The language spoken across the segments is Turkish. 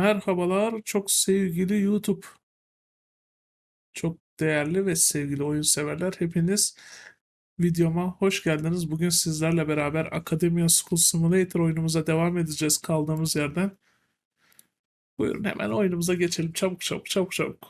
Merhabalar çok sevgili YouTube. Çok değerli ve sevgili oyun severler. Hepiniz videoma hoş geldiniz. Bugün sizlerle beraber Academia School Simulator oyunumuza devam edeceğiz kaldığımız yerden. Buyurun hemen oyunumuza geçelim. Çabuk çabuk çabuk çabuk.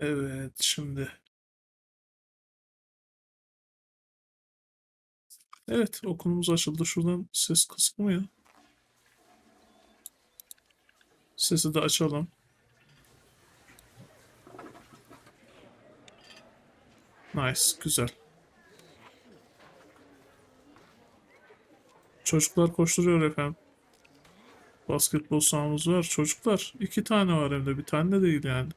Evet şimdi. Evet okulumuz açıldı. Şuradan ses kısık mı ya? Sesi de açalım. Nice, güzel. Çocuklar koşturuyor efendim. Basketbol sahamız var. Çocuklar iki tane var hem de bir tane de değil yani.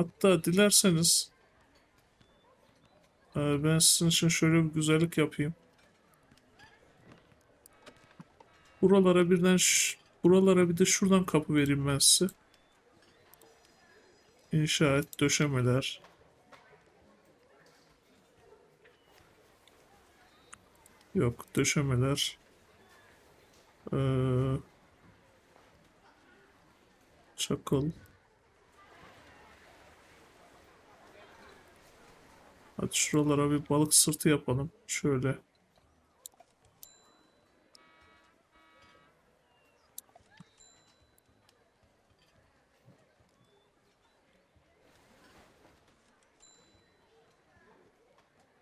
Hatta dilerseniz e, ben sizin için şöyle bir güzellik yapayım. Buralara birden buralara bir de şuradan kapı vereyim ben size. İnşaat, döşemeler. Yok, döşemeler. Ee, çakıl. Hadi şuralara bir balık sırtı yapalım. Şöyle.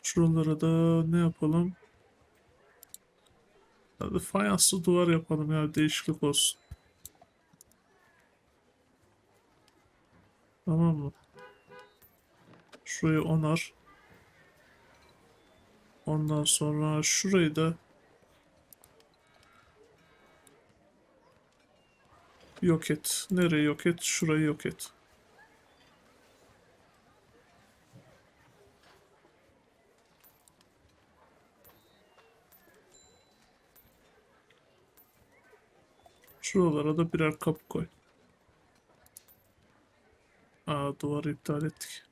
Şuralara da ne yapalım? Hadi fayanslı duvar yapalım ya değişiklik olsun. Tamam mı? Şurayı onar. Ondan sonra şurayı da yok et. Nereye yok et? Şurayı yok et. Şuralara da birer kapı koy. Aa duvarı iptal ettik.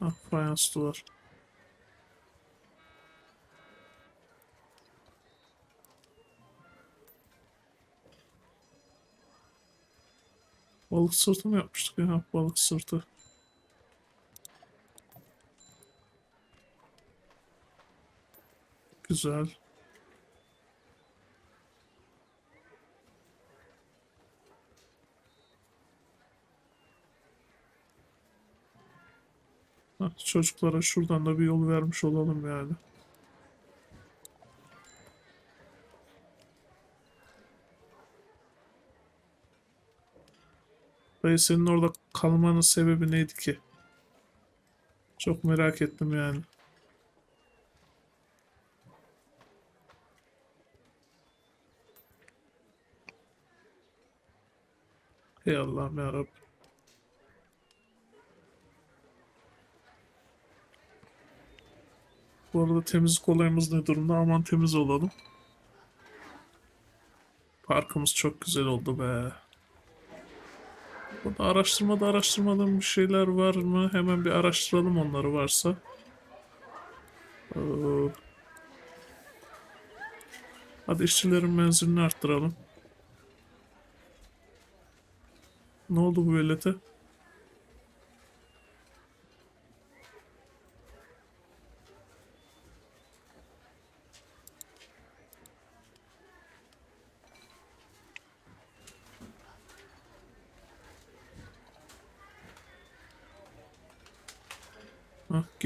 Ah fayans duvar. Balık sırtı mı yapmıştık ya? Balık sırtı. Güzel. Çocuklara şuradan da bir yol vermiş olalım yani. Dayı senin orada kalmanın sebebi neydi ki? Çok merak ettim yani. Hey Allah'ım yarabbim. Bu arada temizlik olayımız ne durumda? Aman temiz olalım. Parkımız çok güzel oldu be. Burada araştırmada araştırmadığım bir şeyler var mı? Hemen bir araştıralım onları varsa. Ee, hadi işçilerin menzilini arttıralım. Ne oldu bu velete?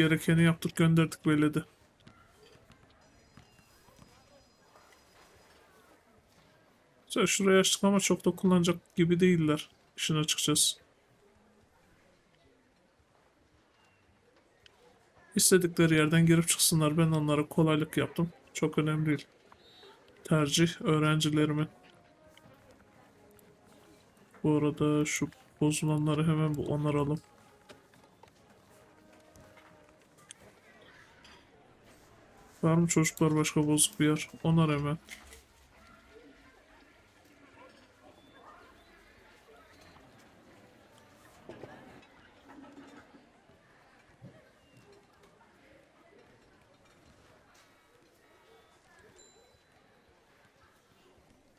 Gerekeni yaptık gönderdik velede. Güzel şuraya açtık ama çok da kullanacak gibi değiller. İşin açıkçası. İstedikleri yerden girip çıksınlar. Ben onlara kolaylık yaptım. Çok önemli değil. Tercih öğrencilerimin. Bu arada şu bozulanları hemen bir onaralım. Var mı çocuklar başka bozuk bir yer? Onar hemen.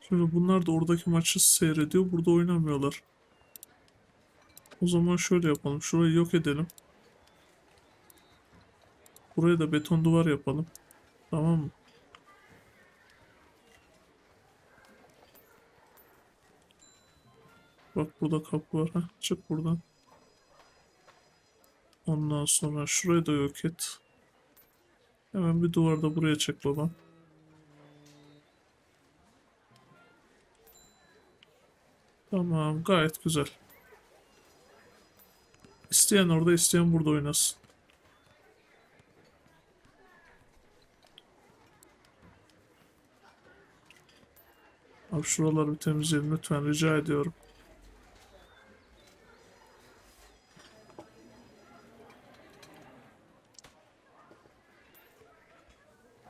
Şimdi bunlar da oradaki maçı seyrediyor. Burada oynamıyorlar. O zaman şöyle yapalım. Şurayı yok edelim. Buraya da beton duvar yapalım. Tamam? Bak burada kapı var. Heh, çık buradan. Ondan sonra şurayı da yok et. Hemen bir duvar da buraya çek babam. Tamam, gayet güzel. İsteyen orada, isteyen burada oynasın. Abi şuraları bir temizleyin lütfen rica ediyorum.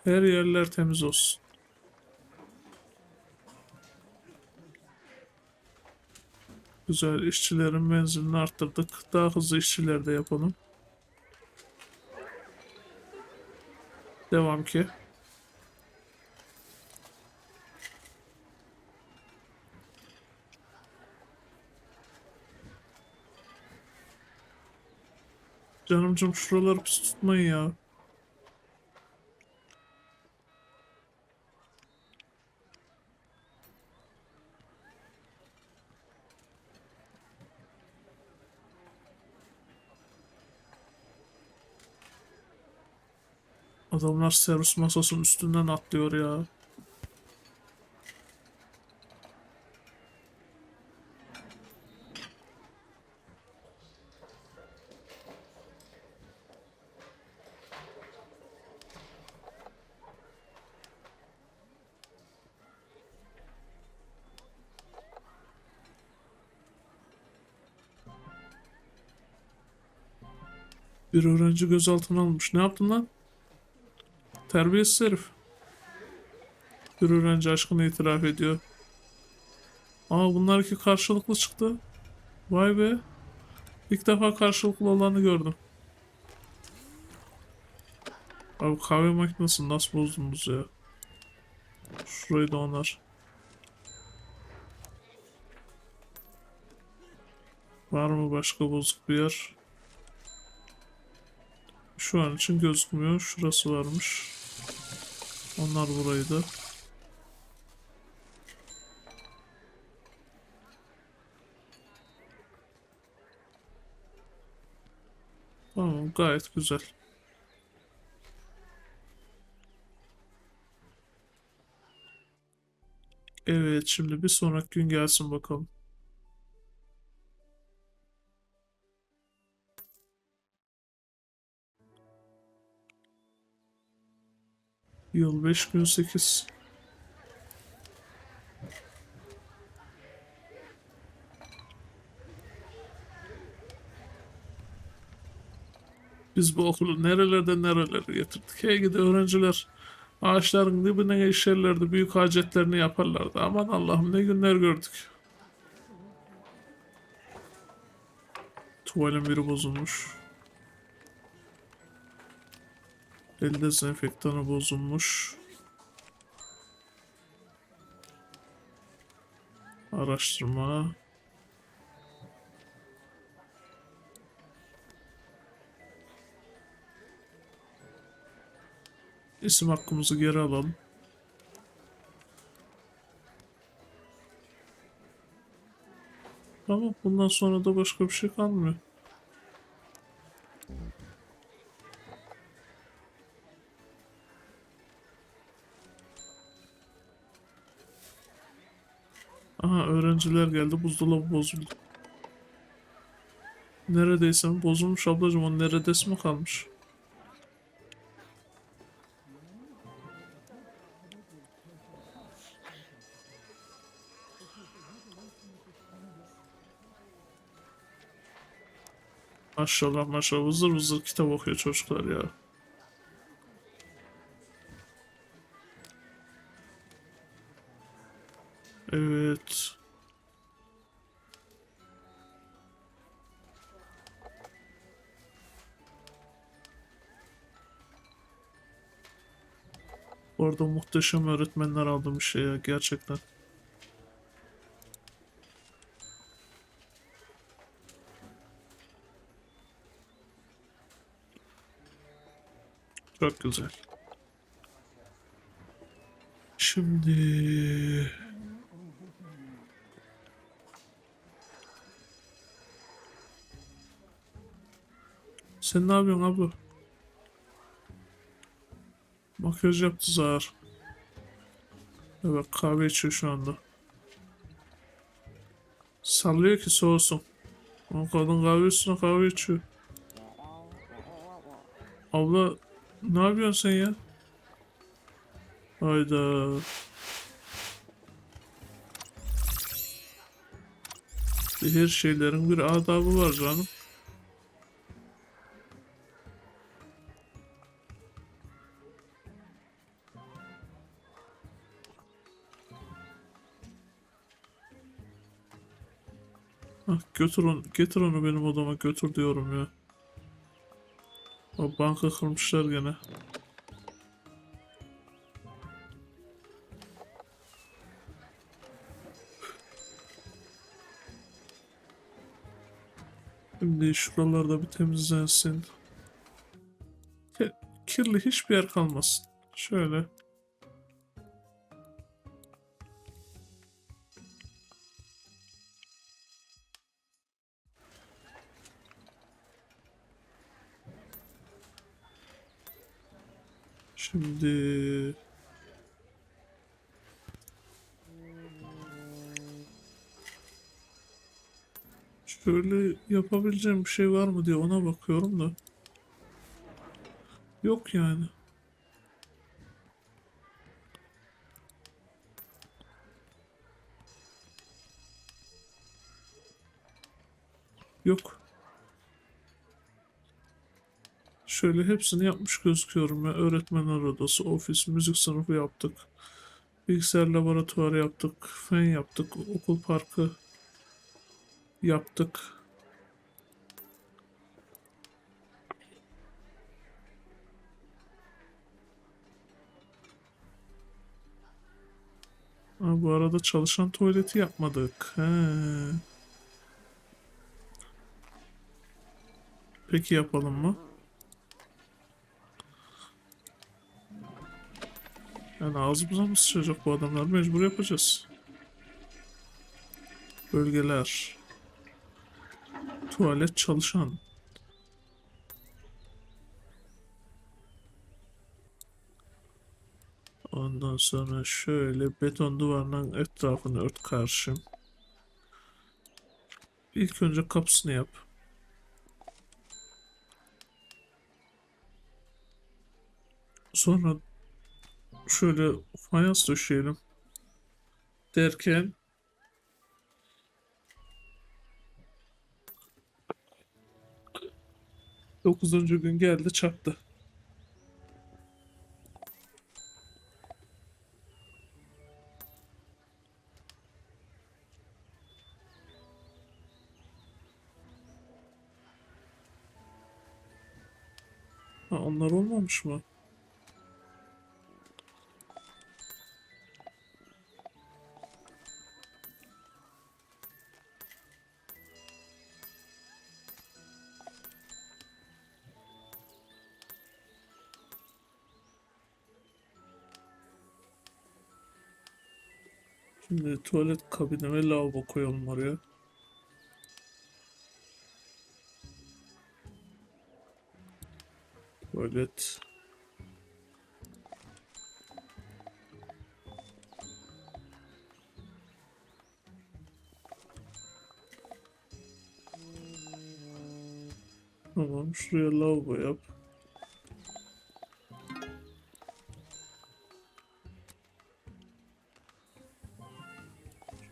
Her yerler temiz olsun. Güzel işçilerin menzilini arttırdık. Daha hızlı işçiler de yapalım. Devam ki. Canımcım şuraları pis tutmayın ya. Adamlar servis masasının üstünden atlıyor ya. Bir öğrenci gözaltına alınmış. Ne yaptın lan? Terbiyesiz herif. Bir öğrenci aşkını itiraf ediyor. Aa bunlar iki karşılıklı çıktı. Vay be. İlk defa karşılıklı olanı gördüm. Abi kahve makinesini nasıl bozdunuz ya? Şurayı da onar. Var mı başka bozuk bir yer? Şu an için gözükmüyor. Şurası varmış. Onlar buraydı. Tamam gayet güzel. Evet şimdi bir sonraki gün gelsin bakalım. Yıl 5 gün 8. Biz bu okulu nerelerden nerelere getirdik. Hey gidi öğrenciler ağaçların dibine işerlerdi, büyük hacetlerini yaparlardı. Aman Allah'ım ne günler gördük. Tuvalin biri bozulmuş. El dezenfektanı bozulmuş. Araştırma. İsim hakkımızı geri alalım. Tamam bundan sonra da başka bir şey kalmıyor. Malzemeler geldi. Buzdolabı bozuldu. Neredeyse? Bozulmuş ablacım. O neredeyse mi kalmış? Maşallah maşallah vızır vızır kitap okuyor çocuklar ya. Evet. Orada muhteşem öğretmenler aldım bir şey ya gerçekten. Çok güzel. Şimdi sen ne yapıyorsun abla? Makyaj yaptı Zahar. Evet kahve içiyor şu anda. Sallıyor ki soğusun. O kadın kahve üstüne kahve içiyor. Abla ne yapıyorsun sen ya? Hayda. Her şeylerin bir adabı var canım. Götür onu, getir onu benim odama götür diyorum ya. O banka kırmışlar gene. Şimdi şuralarda bir temizlensin. Ki- Kirli hiçbir yer kalmasın. Şöyle. Şimdi şöyle yapabileceğim bir şey var mı diye ona bakıyorum da. Yok yani. Yok. Şöyle hepsini yapmış gözüküyorum ya. Öğretmenler odası, ofis, müzik sınıfı yaptık. Bilgisayar laboratuvarı yaptık. Fen yaptık. Okul parkı yaptık. Ha, bu arada çalışan tuvaleti yapmadık. He. Peki yapalım mı? Yani ağzımıza mı sıçacak bu adamlar? Mecbur yapacağız. Bölgeler. Tuvalet çalışan. Ondan sonra şöyle beton duvarının etrafını ört karşım. İlk önce kapısını yap. Sonra şöyle fayans döşeyelim derken dokuzuncu gün geldi çaktı. Ha, onlar olmamış mı? Şimdi tuvalet kabini ve lavabo koyalım oraya. Tuvalet. Tamam, şuraya lavabo yap.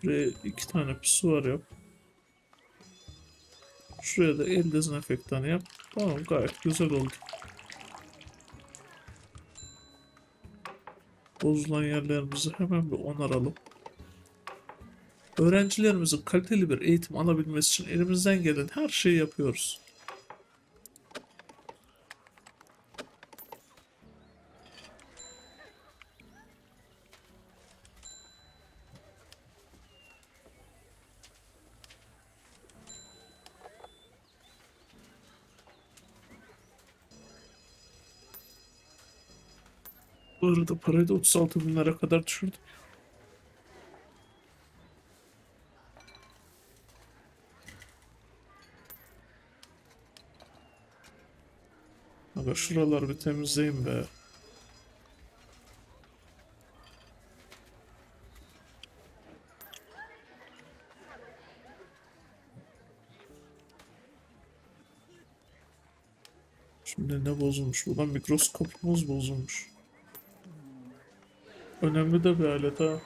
Şuraya iki tane pisuar yap. Şuraya da el dezenfektanı yap. Tamam gayet güzel oldu. Bozulan yerlerimizi hemen bir onaralım. Öğrencilerimizin kaliteli bir eğitim alabilmesi için elimizden gelen her şeyi yapıyoruz. Arada parayı da 36 bin lira kadar düşürdüm. Aga şuraları bir temizleyin be. Şimdi ne bozulmuş? Buradan mikroskopumuz bozulmuş. Önemli de bir alet ha.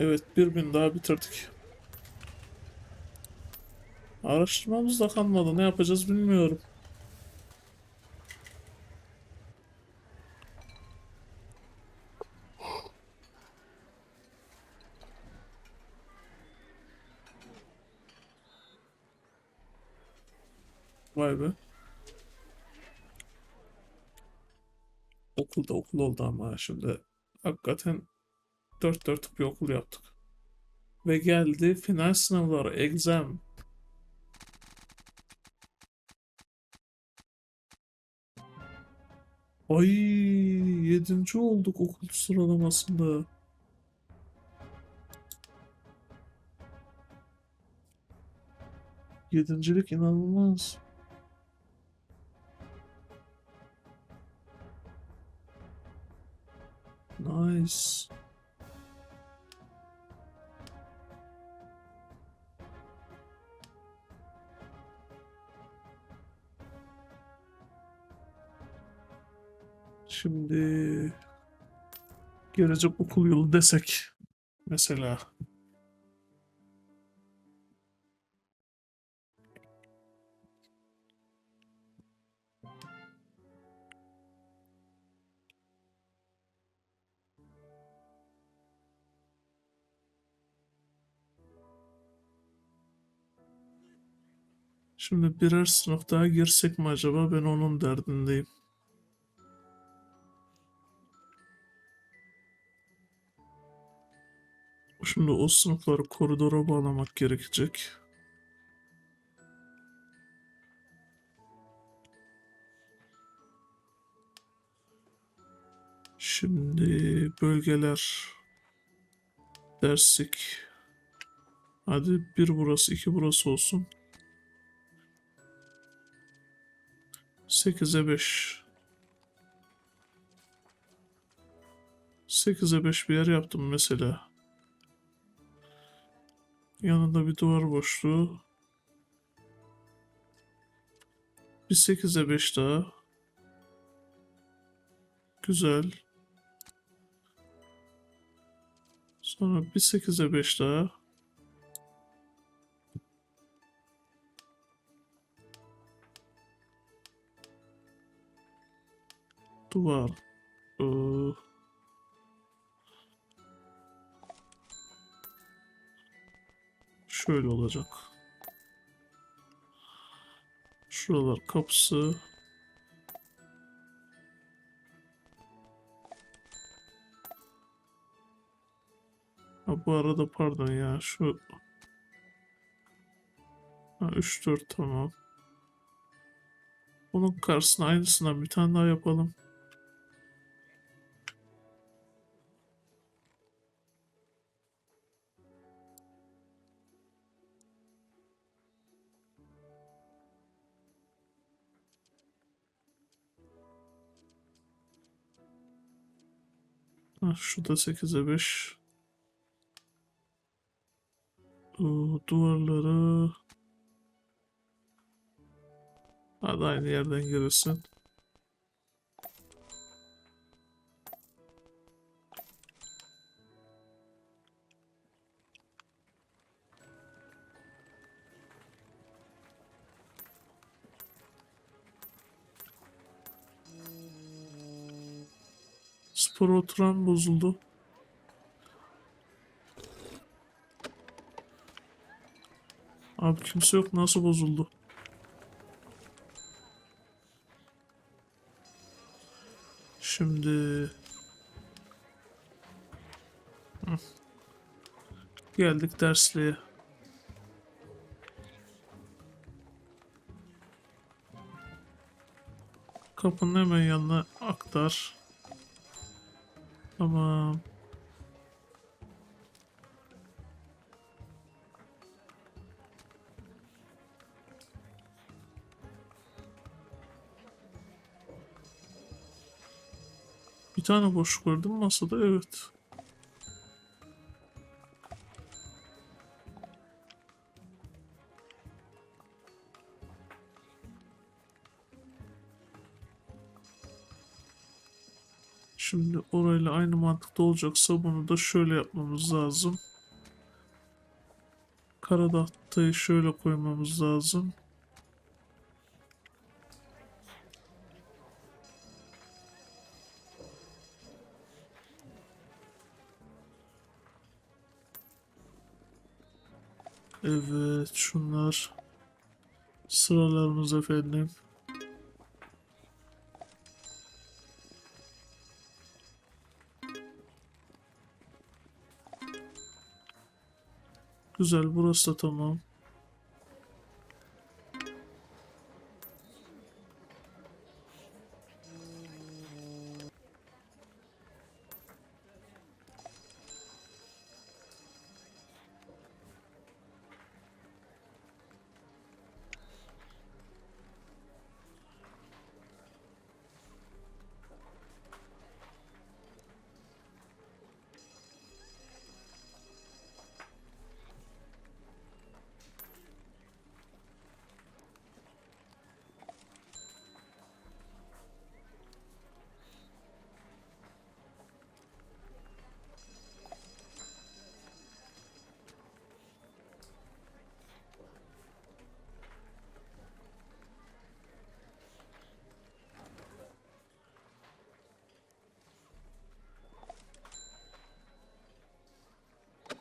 Evet bir bin daha bitirdik. Araştırmamız da kalmadı. Ne yapacağız bilmiyorum. Vay be. Okulda okul oldu ama şimdi hakikaten dört dörtlük bir okul yaptık. Ve geldi final sınavları, exam. Ay yedinci olduk okul sıralamasında. Yedincilik inanılmaz. Nice. Gelecek okul yılı desek mesela. Şimdi birer sınıf daha girsek mi acaba? Ben onun derdindeyim. Şimdi o sınıfları koridora bağlamak gerekecek. Şimdi bölgeler derslik. Hadi bir burası, iki burası olsun. 8'e 5. 8'e 5 bir yer yaptım mesela. Yanında bir duvar boşluğu. Bir 8'e 5 daha. Güzel. Sonra bir 8'e 5 daha. Duvar. Şöyle olacak. Şuralar kapısı. Ha, bu arada pardon ya şu ha, 3 4 tamam. Bunun karşısına aynısından bir tane daha yapalım. Ha, şu da 8'e 5. Bu duvarları Hadi aynı yerden girersin. Spor oturan bozuldu. Abi kimse yok nasıl bozuldu? Şimdi geldik dersliğe. Kapının hemen yanına aktar. Tamam. Bir tane boşluk var değil mi masada? Evet. Mantıkta olacaksa bunu da şöyle yapmamız lazım. Kara tahtayı şöyle koymamız lazım. Evet, şunlar sıralarımız efendim. Güzel, burası da tamam.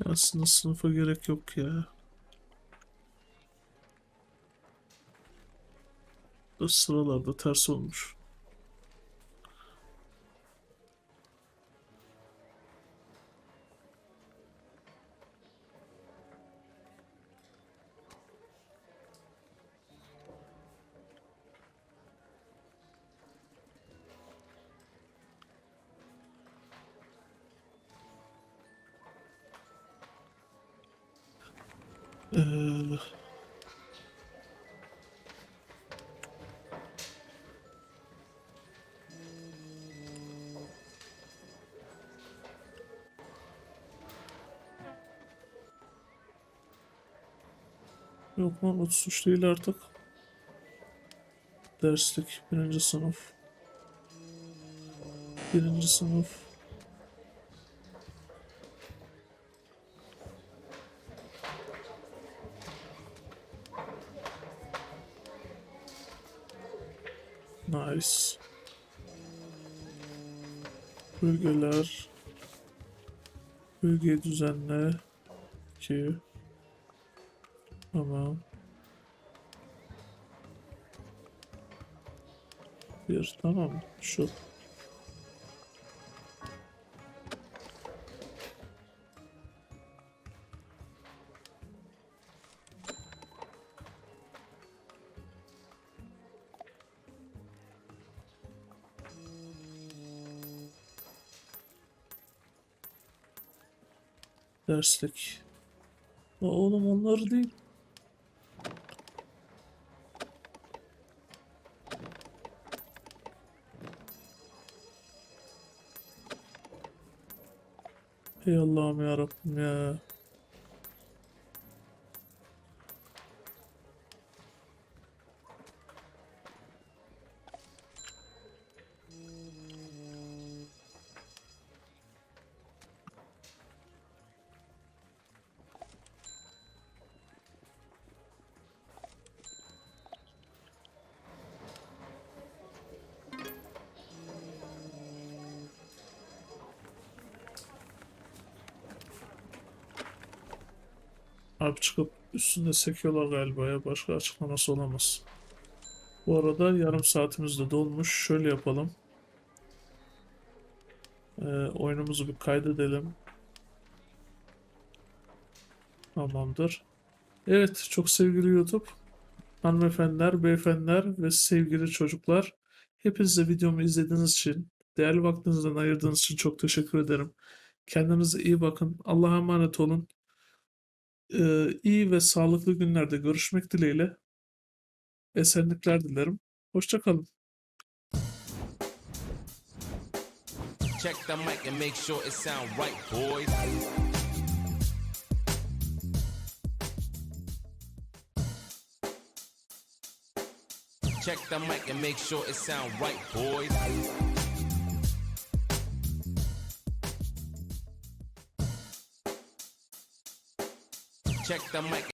Aslında sınıfa gerek yok ya. Da sıralarda ters olmuş. Ee, Yok lan 33 değil artık. Derslik birinci sınıf. Birinci sınıf. Nice. Bölgeler. Bölge düzenle. 2. Tamam. Bir tamam. Şu. Derslik. Aa, oğlum onları değil. Hey Allah'ım ya Rabbim ya. Üstünde sekiyorlar galiba ya. Başka açıklaması olamaz. Bu arada yarım saatimiz de dolmuş. Şöyle yapalım. Ee, oyunumuzu bir kaydedelim. Tamamdır. Evet, çok sevgili YouTube. Hanımefendiler, beyefendiler ve sevgili çocuklar. Hepinize videomu izlediğiniz için, değerli vaktinizden ayırdığınız için çok teşekkür ederim. Kendinize iyi bakın. Allah'a emanet olun. Ee, iyi ve sağlıklı günlerde görüşmek dileğiyle. Esenlikler dilerim. Hoşça kalın. Check the mic and make sure it sound right, boys. Check the mic and make sure it sound right, boys. Check the mic.